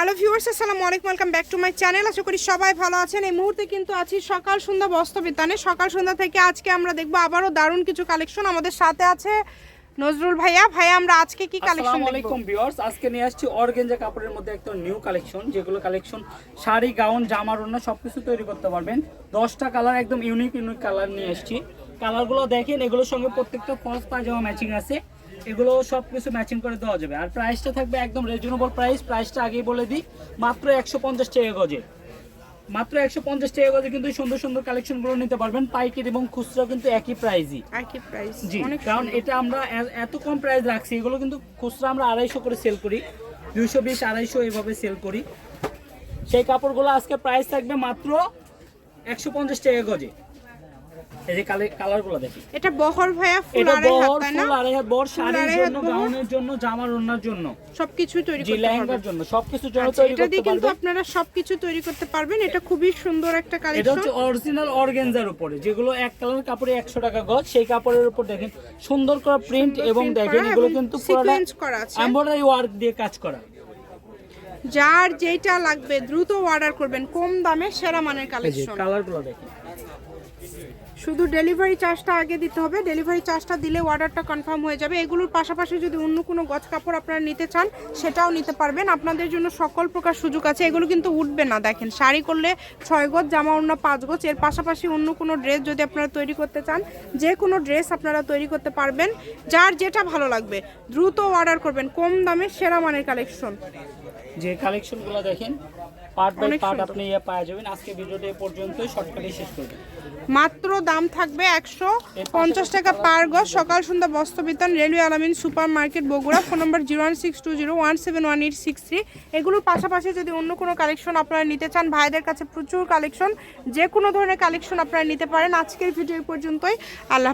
Hello viewers আসসালামু আলাইকুম welcome back to my channel. আশা করি সবাই ভালো আছেন। এই মুহূর্তে কিন্তু আছি সকাল সন্ধ্যা বস্তবিতানে সকাল সন্ধ্যা থেকে আজকে আমরা দেখব আবারও দারুণ কিছু কালেকশন আমাদের সাথে আছে নজরুল ভাইয়া। ভাইয়া আমরা আজকে কি কালেকশন আসসালামু আলাইকুম ভিউয়ার্স আজকে নিয়ে আসছি অর্গেঞ্জা কাপড়ের মধ্যে একটা নিউ কালেকশন যেগুলো কালেকশন শাড়ি গাউন জামা ওড়না সবকিছু তৈরি করতে পারবেন। দশটা কালার একদম ইউনিক ইউনিক কালার নিয়ে আসছি কালারগুলো দেখেন এগুলোর সঙ্গে প্রত্যেকটা ফলস পায়জামা ম্যাচিং আছে। এগুলো সব কিছু ম্যাচিং করে দেওয়া যাবে। আর প্রাইসটা থাকবে একদম রিজনেবল প্রাইস প্রাইসটা আগেই বলে দিই মাত্র একশো পঞ্চাশ টাকা গজে। মাত্র একশো পঞ্চাশ টাকা গজে কিন্তু সুন্দর সুন্দর কালেকশনগুলো নিতে পারবেন পাইকারি এবং খুচরা কিন্তু একই প্রাইসই আর কি প্রাইস জি কারণ এটা আমরা এত কম প্রাইস রাখছি এগুলো কিন্তু খুচরা আমরা আড়াইশো করে সেল করি দুইশো বিশ আড়াইশো এভাবে সেল করি। সেই কাপড়গুলো আজকে প্রাইস থাকবে মাত্র একশো পঞ্চাশ টাকা গজে। এই যে কালারগুলো দেখি। এটা বহর ভাইয়া ফুল আড়াই হাত তাই না? আড়াই হাত বহর শাড়ির জন্য গাউনের জন্য জামার ওড়নার জন্য। সবকিছুই তৈরি করতে লেহেঙ্গার পারবেন জন্য সবকিছুর জন্য আচ্ছা, তৈরি এটা করতে দিয়ে কিন্তু আপনারা সবকিছু তৈরি করতে পারবেন। এটা খুবই সুন্দর একটা এটা হচ্ছে অরিজিনাল অর্গেনজার উপরে যেগুলো এক কালার কাপড়ে একশো টাকা গজ সেই কাপড়ের উপর দেখেন সুন্দর করা প্রিন্ট এবং দেখেন এগুলো কিন্তু আছে। এমব্রয়ডারি ওয়ার্ক দিয়ে কাজ করা। যার যেটা লাগবে দ্রুত অর্ডার করবেন কম দামে সেরা মানের কালেকশন কালারগুলো দেখেন। শুধু ডেলিভারি চার্জটা আগে দিতে হবে। ডেলিভারি চার্জটা দিলে অর্ডারটা কনফার্ম হয়ে যাবে। এগুলোর পাশাপাশি যদি অন্য কোনো গজ কাপড় আপনারা নিতে চান, সেটাও নিতে পারবেন। আপনাদের জন্য সকল প্রকার সুযোগ আছে। এগুলো কিন্তু উঠবে না, দেখেন। শাড়ি করলে ছয় গজ জামা অন্য পাঁচ গজ। এর পাশাপাশি অন্য কোনো ড্রেস যদি আপনারা তৈরি করতে চান, যে কোনো ড্রেস আপনারা তৈরি করতে পারবেন। যার যেটা ভালো লাগবে, দ্রুত অর্ডার করবেন। কম দামে সেরা মানের কালেকশন যে কালেকশনগুলো দেখেন পার্ট বাই পার্ট আপনি ইয়ে পাওয়া যাবেন। আজকে ভিডিওটা এ পর্যন্তই শর্টকাটে শেষ করবেন মাত্র দাম থাকবে একশো পঞ্চাশ টাকা পার গজ। Sokal Sondha Bostrobitan railway Alamin super market Bogura. Phone number zero one six two zero one seven one eight six three. এগুলোর পাশাপাশি যদি অন্য কোনো কালেকশন আপনারা নিতে চান ভাইদের কাছে প্রচুর কালেকশন যে কোনো ধরনের কালেকশন আপনারা নিতে পারেন। আজকের ভিডিও পর্যন্তই। আল্লাহ